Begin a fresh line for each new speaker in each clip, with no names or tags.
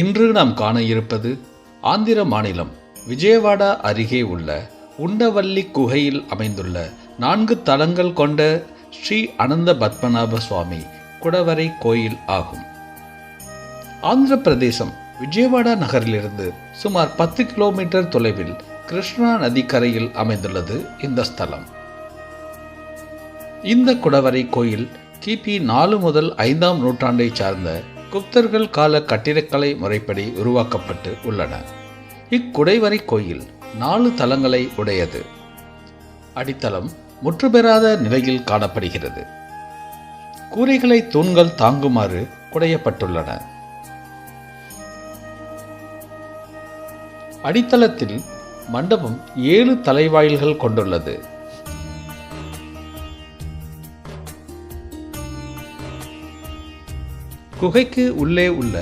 இன்று நாம் காண இருப்பது ஆந்திர மாநிலம் விஜயவாடா அருகே உள்ள உண்டவல்லி குகையில் அமைந்துள்ள நான்கு தலங்கள் கொண்ட ஸ்ரீ அனந்த பத்மநாப சுவாமி குடவரை கோயில் ஆகும். ஆந்திர பிரதேசம் விஜயவாடா நகரிலிருந்து சுமார் பத்து கிலோமீட்டர் தொலைவில் கிருஷ்ணா நதிக்கரையில் அமைந்துள்ளது இந்த ஸ்தலம். இந்த குடவரை கோயில் கிபி நாலு முதல் ஐந்தாம் நூற்றாண்டை சார்ந்த குப்தர்கள் கால கட்டிடக்கலை முறைப்படி உருவாக்கப்பட்டு உள்ளன. இக்குடைவரை கோயில் நாலு தலங்களை உடையது. அடித்தளம் முற்றுபெறாத நிலையில் காணப்படுகிறது. கூரைகளை தூண்கள் தாங்குமாறு குடையப்பட்டுள்ளன. அடித்தளத்தில் மண்டபம் ஏழு தலைவாயில்கள் கொண்டுள்ளது. குகைக்கு உள்ளே உள்ள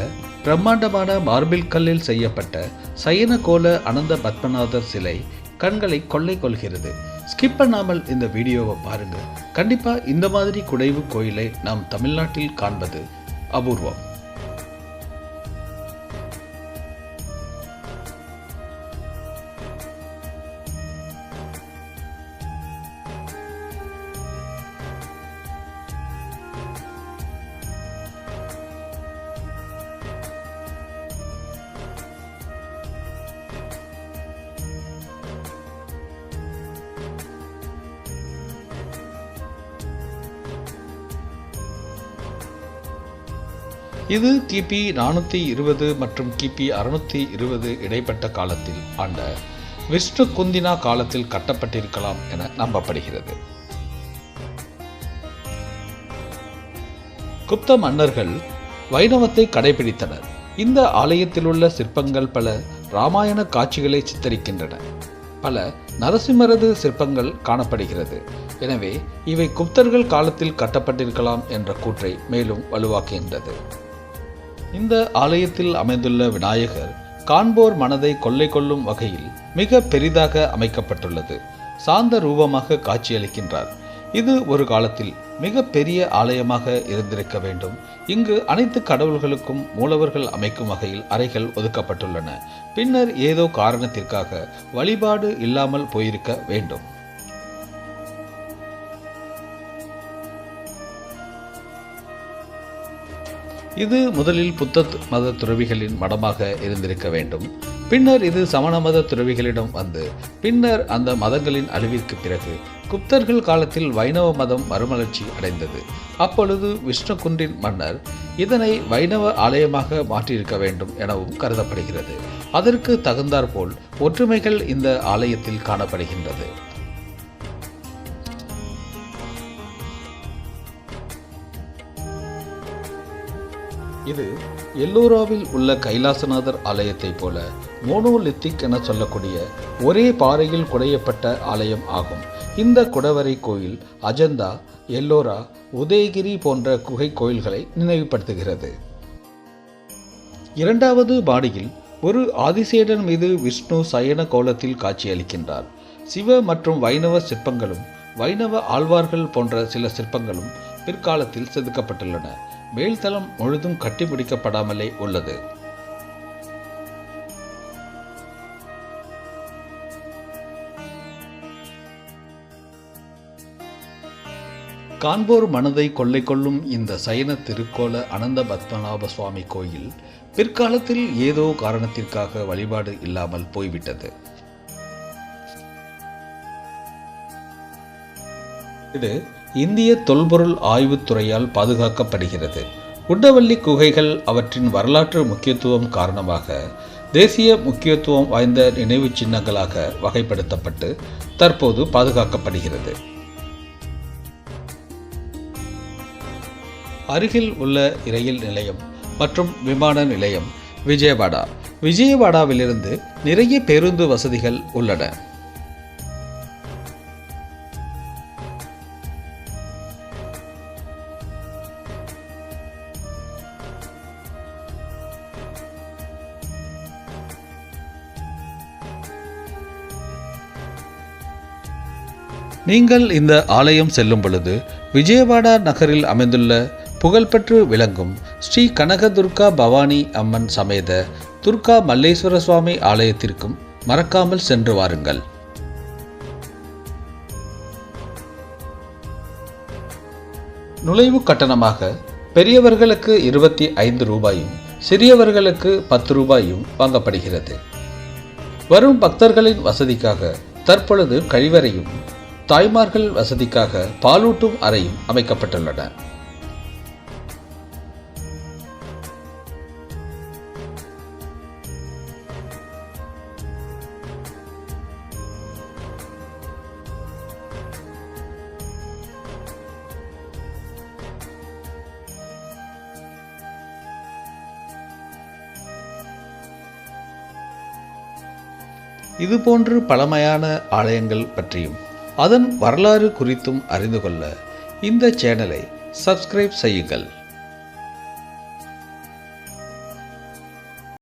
பிரம்மாண்டமான மார்பிள் கல்லில் செய்யப்பட்ட சயனகோல அனந்த பத்மநாதர் சிலை கண்களை கொள்ளை கொள்கிறது. ஸ்கிப் பண்ணாமல் இந்த வீடியோவை பாருங்கள் கண்டிப்பா இந்த மாதிரி குடைவு கோயிலை நாம் தமிழ்நாட்டில் காண்பது அபூர்வம். இது கிபி நானூற்றி இருபது மற்றும் கிபி அறுநூற்றி இருபது இடைப்பட்ட காலத்தில் ஆண்ட விஷ்ணு குந்தினா காலத்தில் கட்டப்பட்டிருக்கலாம் என நம்பப்படுகிறது. குப்த மன்னர்கள் வைணவத்தை கடைபிடித்தனர். இந்த ஆலயத்தில் உள்ள சிற்பங்கள் பல ராமாயண காட்சிகளை சித்தரிக்கின்றன. பல நரசிம்மரது சிற்பங்கள் காணப்படுகிறது. எனவே இவை குப்தர்கள் காலத்தில் கட்டப்பட்டிருக்கலாம் என்ற கூற்றை மேலும் வலுவாக்குகின்றது. இந்த ஆலயத்தில் அமைந்துள்ள விநாயகர் காண்போர் மனதை கொள்ளை கொள்ளும் வகையில் மிக பெரிதாக அமைக்கப்பட்டுள்ளது. சாந்த ரூபமாக காட்சியளிக்கின்றார். இது ஒரு காலத்தில் மிக பெரிய ஆலயமாக இருந்திருக்க வேண்டும். இங்கு அனைத்து கடவுள்களுக்கும் மூலவர்கள் அமைக்கும் வகையில் அறைகள் ஒதுக்கப்பட்டுள்ளன. பின்னர் ஏதோ காரணத்திற்காக வழிபாடு இல்லாமல் போயிருக்க வேண்டும். இது முதலில் புத்த மத துறவிகளின் மடமாக இருந்திருக்க வேண்டும். பின்னர் இது சமண மத துறவிகளிடம் வந்து பின்னர் அந்த மதங்களின் அழிவிற்கு பிறகு குப்தர்கள் காலத்தில் வைணவ மதம் மறுமலர்ச்சி அடைந்தது. அப்பொழுது விஷ்ணுகுண்டின் மன்னர் இதனை வைணவ ஆலயமாக மாற்றியிருக்க வேண்டும் எனவும் கருதப்படுகிறது. அதற்கு தகுந்தாற்போல் ஒற்றுமைகள் இந்த ஆலயத்தில் காணப்படுகின்றது. இது எல்லோராவில் உள்ள கைலாசநாதர் ஆலயத்தைப் போல மோனோலித்திக் என சொல்லக்கூடிய ஒரே பாறையில் குடையப்பட்ட ஆலயம் ஆகும். இந்த குடவரை கோயில் அஜந்தா எல்லோரா உதயகிரி போன்ற குகை கோயில்களை நினைவுபடுத்துகிறது. இரண்டாவது பாடியில் ஒரு ஆதிசேடன் மீது விஷ்ணு சயன கோலத்தில் காட்சியளிக்கின்றார். சிவ மற்றும் வைணவ சிற்பங்களும் வைணவ ஆழ்வார்கள் போன்ற சில சிற்பங்களும் பிற்காலத்தில் செதுக்கப்பட்டுள்ளன. மேல்தளம் முழுதும் கட்டிப்பிடிக்கப்படாமலே உள்ளது. காண்போர் மனதை கொள்ளை கொள்ளும் இந்த சயன திருக்கோல அனந்த பத்மநாப சுவாமி கோயில் பிற்காலத்தில் ஏதோ காரணத்திற்காக வழிபாடு இல்லாமல் போய்விட்டது. இது இந்திய தொல்பொருள் ஆய்வுத்துறையால் பாதுகாக்கப்படுகிறது. உட்டவள்ளி குகைகள் அவற்றின் வரலாற்று முக்கியத்துவம் காரணமாக தேசிய முக்கியத்துவம் வாய்ந்த நினைவு சின்னங்களாக வகைப்படுத்தப்பட்டு தற்போது பாதுகாக்கப்படுகிறது. அருகில் உள்ள ரயில் நிலையம் மற்றும் விமான நிலையம் விஜயவாடா. விஜயவாடாவிலிருந்து நிறைய பேருந்து வசதிகள் உள்ளன. நீங்கள் இந்த ஆலயம் செல்லும் பொழுது விஜயவாடா நகரில் அமைந்துள்ள புகழ்பெற்று விளங்கும் ஸ்ரீ கனகதுர்கா பவானி அம்மன் சமேத துர்கா மல்லேஸ்வர சுவாமி ஆலயத்திற்கும் மறக்காமல் சென்று வாருங்கள். நுழைவு கட்டணமாக பெரியவர்களுக்கு இருபத்தி ஐந்து ரூபாயும் சிறியவர்களுக்கு பத்து ரூபாயும் வாங்கப்படுகிறது. வரும் பக்தர்களின் வசதிக்காக தற்பொழுது கழிவறையும் தாய்மார்கள் வசதிக்காக பாலூட்டும் அறையும் அமைக்கப்பட்டுள்ளன. இதுபோன்று பழமையான ஆலயங்கள் பற்றியும் அதன் வரலாறு குறித்தும் அறிந்து கொள்ள இந்த சேனலை சப்ஸ்கிரைப் செய்யுங்கள்.